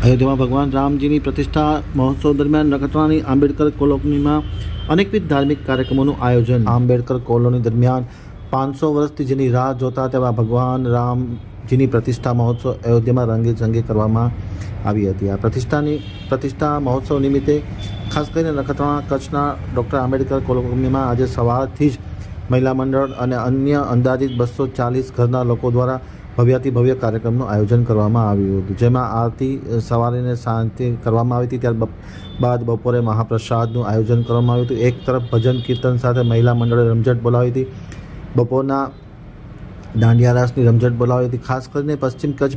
અયોધ્યામાં ભગવાન રામજીની પ્રતિષ્ઠા મહોત્સવ દરમિયાન નખત્રાણાની આંબેડકર કોલોનીમાં અનેકવિધ ધાર્મિક કાર્યક્રમોનું આયોજન. આંબેડકર કોલોની દરમિયાન પાંચસો વર્ષથી જેની રાહ જોતા તેવા ભગવાન રામજીની પ્રતિષ્ઠા મહોત્સવ અયોધ્યામાં રંગે ચંગે કરવામાં આવી હતી. આ પ્રતિષ્ઠાની પ્રતિષ્ઠા મહોત્સવ નિમિત્તે ખાસ કરીને નખત્રાણા કચ્છના ડૉક્ટર આંબેડકર કોલોનીમાં આજે સવારથી જ મહિલા મંડળ અને અન્ય અંદાજિત બસો ચાલીસ ઘરના લોકો દ્વારા ભવ્યાતિ ભવ્ય કાર્યક્રમનું આયોજન કરવામાં આવ્યું હતું. જેમાં આરતી સવારે સાંજે કરવામાં આવી હતી. ત્યાર બાદ બપોરે મહાપ્રસાદનું આયોજન કરવામાં આવ્યું હતું. એક તરફ ભજન કીર્તન સાથે મહિલા મંડળે રમઝટ બોલાવી હતી. બપોરના દાંડિયા રાસની રમઝટ બોલાવી હતી. ખાસ કરીને પશ્ચિમ કચ્છ